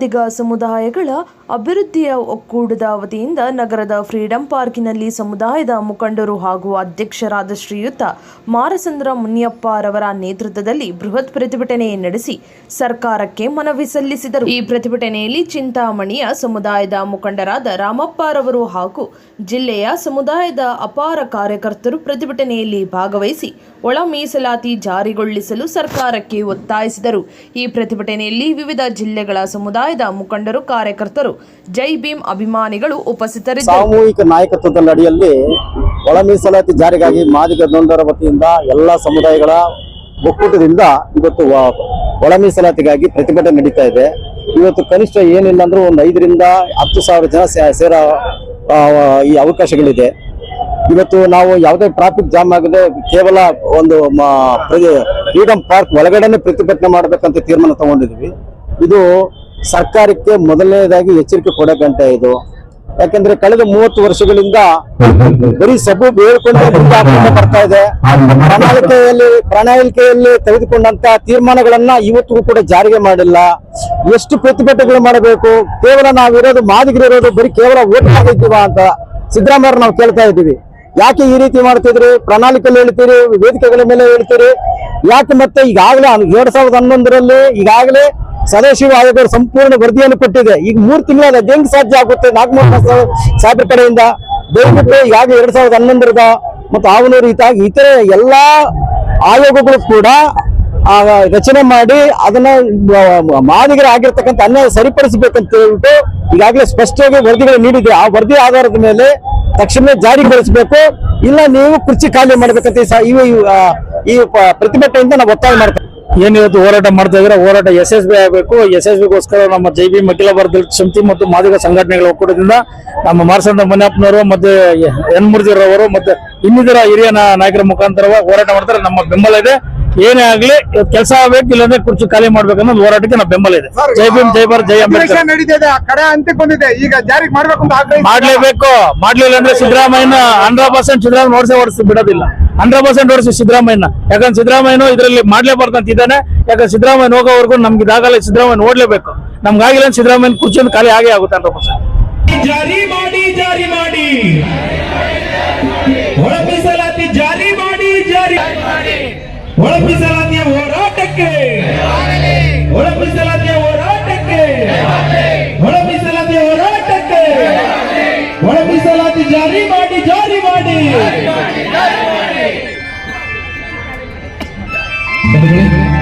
ಮಾದಿಗ ಸಮುದಾಯಗಳ ಅಭಿವೃದ್ಧಿಯ ಒಕ್ಕೂಟದ ವತಿಯಿಂದ ನಗರದ ಫ್ರೀಡಂ ಪಾರ್ಕಿನಲ್ಲಿ ಸಮುದಾಯದ ಮುಖಂಡರು ಹಾಗೂ ಅಧ್ಯಕ್ಷರಾದ ಶ್ರೀಯುತ ಮಾರಸಂದ್ರ ಮುನಿಯಪ್ಪ ರವರ ನೇತೃತ್ವದಲ್ಲಿ ಬೃಹತ್ ಪ್ರತಿಭಟನೆ ನಡೆಸಿ ಸರ್ಕಾರಕ್ಕೆ ಮನವಿ ಸಲ್ಲಿಸಿದರು. ಈ ಪ್ರತಿಭಟನೆಯಲ್ಲಿ ಚಿಂತಾಮಣಿಯ ಸಮುದಾಯದ ಮುಖಂಡರಾದ ರಾಮಪ್ಪರವರು ಹಾಗೂ ಜಿಲ್ಲೆಯ ಸಮುದಾಯದ ಅಪಾರ ಕಾರ್ಯಕರ್ತರು ಪ್ರತಿಭಟನೆಯಲ್ಲಿ ಭಾಗವಹಿಸಿ ಒಳ ಮೀಸಲಾತಿ ಜಾರಿಗೊಳಿಸಲು ಸರ್ಕಾರಕ್ಕೆ ಒತ್ತಾಯಿಸಿದರು. ಈ ಪ್ರತಿಭಟನೆಯಲ್ಲಿ ವಿವಿಧ ಜಿಲ್ಲೆಗಳ ಸಮುದಾಯದ ಮುಖಂಡರು, ಕಾರ್ಯಕರ್ತರು, ಜೈ ಭೀಮ್ ಅಭಿಮಾನಿಗಳು ಉಪಸ್ಥಿತರಿದ್ದರು. ಸಾಮೂಹಿಕ ನಾಯಕತ್ವದ ಅಡಿಯಲ್ಲಿ ಒಳ ಮೀಸಲಾತಿ ಜಾರಿಗಾಗಿ ಮಾದಿಗ ನೊಂದರ ವತಿಯಿಂದ ಎಲ್ಲ ಸಮುದಾಯಗಳ ಒಕ್ಕೂಟದಿಂದ ಇವತ್ತು ಒಳ ಮೀಸಲಾತಿಗಾಗಿ ಪ್ರತಿಭಟನೆ ನಡೀತಾ ಇದೆ. ಇವತ್ತು ಕನಿಷ್ಠ ಏನಿಲ್ಲ ಅಂದ್ರೂ ಒಂದು ಐದರಿಂದ ಹತ್ತು ಸಾವಿರ ಜನ ಸೇರೋ ಈ ಅವಕಾಶಗಳಿದೆ. ಇವತ್ತು ನಾವು ಯಾವುದೇ ಟ್ರಾಫಿಕ್ ಜಾಮ್ ಆಗದೆ ಕೇವಲ ಒಂದು ಫ್ರೀಡಮ್ ಪಾರ್ಕ್ ಒಳಗಡೆನೆ ಪ್ರತಿಭಟನೆ ಮಾಡಬೇಕಂತ ತೀರ್ಮಾನ ತಗೊಂಡಿದ್ವಿ ಇದು ಸರ್ಕಾರಕ್ಕೆ ಮೊದಲನೇದಾಗಿ ಎಚ್ಚರಿಕೆ ಕೊಡೋ ಗಂಟೆ ಇದು. ಯಾಕಂದ್ರೆ ಕಳೆದ ಮೂವತ್ತು ವರ್ಷಗಳಿಂದ ಬರೀ ಸಬು ಬೇಡಿಕೊಂಡು ಬರ್ತಾ ಇದೆ. ಪ್ರಣಾಳಿಕೆಯಲ್ಲಿ ಪ್ರಣಾಳಿಕೆಯಲ್ಲಿ ತೆಗೆದುಕೊಂಡಂತ ತೀರ್ಮಾನಗಳನ್ನ ಇವತ್ತಿಗೂ ಕೂಡ ಜಾರಿಗೆ ಮಾಡಿಲ್ಲ. ಎಷ್ಟು ಪ್ರತಿಭಟನೆಗಳು ಮಾಡಬೇಕು? ಕೇವಲ ನಾವಿರೋದು ಮಾದಿಗರಿರೋದು ಬರೀ ಕೇವಲ ಓಟ್ ಮಾಡಿದ್ದೀವ ಅಂತ ಸಿದ್ದರಾಮಯ್ಯ ನಾವು ಕೇಳ್ತಾ ಇದ್ದೀವಿ. ಯಾಕೆ ಈ ರೀತಿ ಮಾಡ್ತಿದ್ರಿ? ಪ್ರಣಾಳಿಕೆಯಲ್ಲಿ ಹೇಳ್ತೀರಿ, ವೇದಿಕೆಗಳ ಮೇಲೆ ಹೇಳ್ತೀರಿ? ಯಾಕೆ ಮತ್ತೆ ಈಗಾಗಲೇ ಎರಡ್ ಸಾವಿರದ ಹನ್ನೊಂದರಲ್ಲಿ ಈಗಾಗಲೇ ಸದಾಶಿವ ಆಯೋಗ ಸಂಪೂರ್ಣ ವರದಿಯನ್ನು ಕೊಟ್ಟಿದೆ. ಈಗ ಮೂರು ತಿಂಗಳ ಹೆಂಗ್ ಸಾಧ್ಯ ಆಗುತ್ತೆ. ನಾಗಮೋಹನ ಸಾಹೇಬ್ರ ಕಡೆಯಿಂದ. ದಯವಿಟ್ಟು ಯಾವ ಎರಡ್ ಸಾವಿರದ ಹನ್ನೊಂದರದ ಮತ್ತು ಆವನೂರು ಇತ ಇತರೆ ಎಲ್ಲಾ ಆಯೋಗಗಳು ಕೂಡ ರಚನೆ ಮಾಡಿ ಅದನ್ನ ಮಾದಿಗರ ಆಗಿರ್ತಕ್ಕಂಥ ಅನ್ಯಾಯ ಸರಿಪಡಿಸಬೇಕಂತ ಹೇಳ್ಬಿಟ್ಟು ಈಗಾಗಲೇ ಸ್ಪಷ್ಟವಾಗಿ ವರದಿಗಳು ನೀಡಿದೆ. ಆ ವರದಿ ಆಧಾರದ ಮೇಲೆ ತಕ್ಷಣ ಜಾರಿಗೊಳಿಸಬೇಕು ಇಲ್ಲ, ನೀವು ಕುರ್ಚಿ ಖಾಲಿ ಮಾಡ್ಬೇಕಂತ ಈ ಪ್ರತಿಭಟನೆಯಿಂದ ನಾವು ಒತ್ತಾಯ ಮಾಡ್ತೇವೆ. ಏನ್ ಇವತ್ತು ಹೋರಾಟ ಮಾಡ್ತಾ ಇದ್ರೆ? ಹೋರಾಟ ಯಶಸ್ವಿ ಆಗಬೇಕು. ಯಶಸ್ವಿಗೋಸ್ಕರ ನಮ್ಮ ಜೈ ಬಿ ಅಖಿಲ ಭಾರತ ಸಮಿತಿ ಮತ್ತು ಮಾದಿಗ ಸಂಘಟನೆಗಳ ಒಕ್ಕೂಟದಿಂದ ನಮ್ಮ ಮಾರ್ಸಂದ ಮನೆಯಪ್ಪನವರು ಮತ್ತೆ ಎನ್ ಮುರ್ಜಿರವರು ಮತ್ತೆ ಇನ್ನಿತರ ಹಿರಿಯ ನಾಯಕರ ಮುಖಾಂತರ ಹೋರಾಟ ಮಾಡ್ತಾರೆ. ನಮ್ಮ ಬೆಂಬಲ ಇದೆ. ಏನೇ ಆಗ್ಲಿ ಕೆಲಸ ಆಗ್ಬೇಕು ಇಲ್ಲಾಂದ್ರೆ ಕುರ್ಚಿ ಖಾಲಿ ಮಾಡ್ಬೇಕು ಅನ್ನೋದು ಹೋರಾಟಕ್ಕೆ ನಮ್ಮ ಬೆಂಬಲ ಇದೆ. ಜೈ ಭೀಮ್ ಜೈ ಭಾರತ್ ಜೈ ಅಂಬೇಡ್ಕರ್. ನಡೀತಿದೆ. ಕಡೆ ಬಂದಿದೆ. ಈಗ ಜಾರಿಗೆ ಮಾಡ್ಬೇಕು ಅಂತ ಮಾಡ್ಲೇಬೇಕು. ಮಾಡ್ಲಿಲ್ಲ ಅಂದ್ರೆ ಸಿದ್ದರಾಮಯ್ಯನ ಹಂಡ್ರೆಡ್ ಪರ್ಸೆಂಟ್ ಸಿದ್ದರಾಮಯ್ಯ ಓಡಿಸಿ ಓಡಿಸಿ ಬಿಡೋದಿಲ್ಲ. ಹಂಡ್ರೆಡ್ ಪರ್ಸೆಂಟ್ ಓಡಿಸಿ ಸಿದ್ದರಾಮಯ್ಯನ. ಯಾಕಂದ್ರೆ ಸಿದ್ದರಾಮಯ್ಯನು ಇದರಲ್ಲಿ ಮಾಡ್ಲೇಬಾರ್ದು ಅಂತ ಇದ್ದಾನೆ. ಯಾಕಂದ್ರೆ ಸಿದ್ದರಾಮಯ್ಯ ಹೋಗೋವರೆಗೂ ನಮ್ಗೆ ಇದಾಗಲ್ಲ ಸಿದ್ದರಾಮಯ್ಯ ಓಡ್ಲೇಬೇಕು. ನಮ್ಗಾಗಿಲ್ಲ ಸಿದ್ದರಾಮಯ್ಯನ ಕುರ್ಚಿಯನ್ನು ಖಾಲಿ ಆಗೇ ಆಗುತ್ತೆ ಹಂಡ್ರೆಡ್ ಪರ್ಸೆಂಟ್ ಜಾರಿ ಮಾಡಿ ಜಾರಿ ಮಾಡಿ. ಒಳ ಜಾರಿ ಮಾಡಿ, ಜಾರಿ ಒಳ ಮೀಸಲಾತಿಯ ಜಾರಿ ಮಾಡಿ ಜಾರಿ ಮಾಡಿ. 嗯